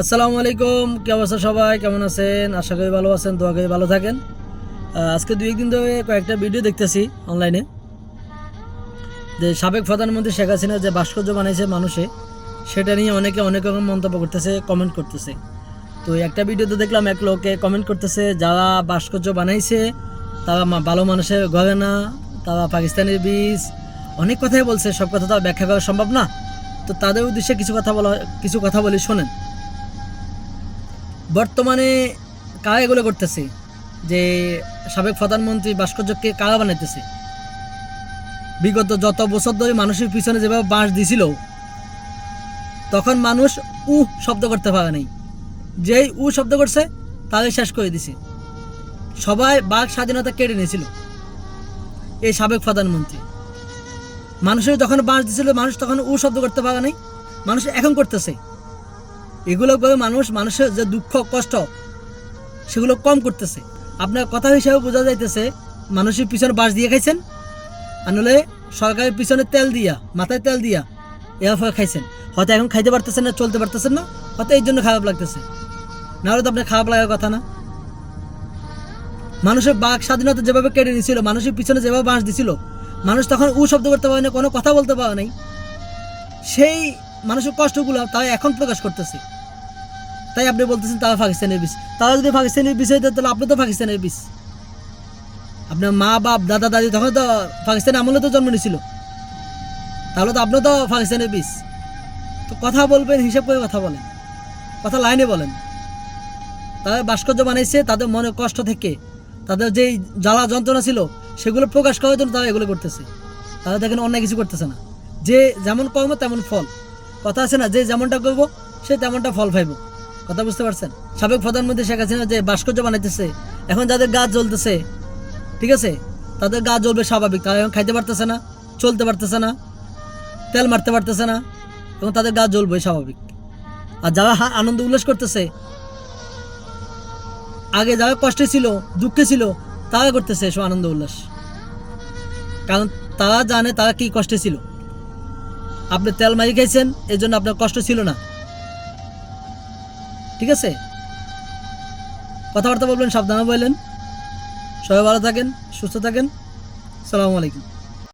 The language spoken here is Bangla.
আসসালামু আলাইকুম। কি অবস্থা সবাই? কেমন আছেন? আশা করি ভালো আছেন, দোয়া করি ভালো থাকেন। আজকে দুই একদিন ধরে কয়েকটা ভিডিও দেখতেছি অনলাইনে যে সাবেক প্রধানমন্ত্রী শেখ হাসিনা যে ভাস্কর্য বানাইছে মানুষে, সেটা নিয়ে অনেকে অনেক রকম মন্তব্য করতেছে কমেন্ট করতেছে। তো একটা ভিডিওতে দেখলাম এক লোকে কমেন্ট করতেছে, যারা ভাস্কর্য বানাইছে, তারা ভালো মানুষের ঘরে না, তারা পাকিস্তানের বীজ। অনেক কথাই বলছে, সব কথা তো ব্যাখ্যা করা সম্ভব না। তো তাদের উদ্দেশ্যে কিছু কথা বলা কিছু কথা বলি, শোনেন। বর্তমানে কারা এগুলো করতেছে? যে সাবেক প্রধানমন্ত্রী ভাস্কর্যকে কারা বানাইতেছে? বিগত যত বছর ধরে মানুষের পিছনে যেভাবে বাঁশ দিছিল, তখন মানুষ উ শব্দ করতে পারে নাই। যেই উ শব্দ করছে তাকে শেষ করে দিছে। সবাই বাক স্বাধীনতা কেড়ে নিয়েছিল, এই সাবেক প্রধানমন্ত্রী। মানুষের যখন বাঁশ দিছিল, মানুষ তখন উ শব্দ করতে পারে নাই। মানুষ এখন করতেছে। এগুলো করে মানুষ মানুষের যে দুঃখ, কষ্ট, সেগুলো কম করতেছে। আপনার কথা হিসাবে বোঝা যাইতেছে মানুষের পিছনে বাঁশ দিয়ে খাইছেন, আর নলে সরকারের পিছনে তেল দিয়া, মাথায় তেল দিয়া ফলে খাইছেন। হয়তো এখন খাইতে পারতেছেন না, চলতে পারতেছেন না, হয়তো এই জন্য খারাপ লাগতেছে। না হলে তো আপনার খারাপ লাগার কথা না। মানুষের বাক স্বাধীনতা যেভাবে কেড়ে নিয়েছিল মানুষের পিছনে যেভাবে বাঁশ দিছিল, মানুষ তখন উ শব্দ করতে পারে না, কোনো কথা বলতে পারে নাই। সেই মানুষের কষ্টগুলো তাই এখন প্রকাশ করতেছে। তাই আপনি বলতেছেন তারা পাকিস্তানের বিষ। তারা যদি পাকিস্তানের বিষ হইতো তাহলে আপনি তো পাকিস্তানের বিষ। আপনার মা, বাপ, দাদা, দাদি, তখন তো পাকিস্তানের আমলে তো জন্ম নিয়েছিল। তাহলে তো আপনি তো পাকিস্তানের বিষ। তো কথা বলবেন, হিসাব করে কথা বলেন। কথা লাইনে বলেন। তারা ভাস্কর্য বানাইছে, তাদের মনে কষ্ট থেকে। তাদের যেই জ্বালা যন্ত্রণা ছিল, সেগুলো প্রকাশ করার জন্য তারা এগুলো করতেছে। তারা দেখেন অন্য কিছু করতেছে না। যে যেমন কর্ম, তেমন ফল। কথা আছে না, যে যেমনটা করব, সে তেমনটা ফল পাইব। কথা বুঝতে পারছেন? সাবেক প্রধানমন্ত্রী শেখ হাসিনা যে ভাস্কর্য বানাইতেছে, এখন যাদের গা জ্বলতেছে, ঠিক আছে? তাদের গা জ্বলবে স্বাভাবিক, তারা এখন খাইতে পারতেছে না, চলতে পারতেছে না, তেল মারতে পারতেছে না এবং তাদের গা জ্বলবে স্বাভাবিক। আর যারা আনন্দ উল্লাস করতেছে, আগে যারা কষ্টে ছিল, দুঃখে ছিল, তারা করতেছে এসব আনন্দ উল্লাস। কারণ তারা জানে তারা কি কষ্টে ছিল। আপনি তেল মারি খাইছেন এই জন্য আপনার কষ্ট ছিল না। ঠিক আছে? কথাবার্তা বলবেন সাবধানে বললেন সবাই ভালো থাকেন সুস্থ থাকেন। সালামু আলাইকুম।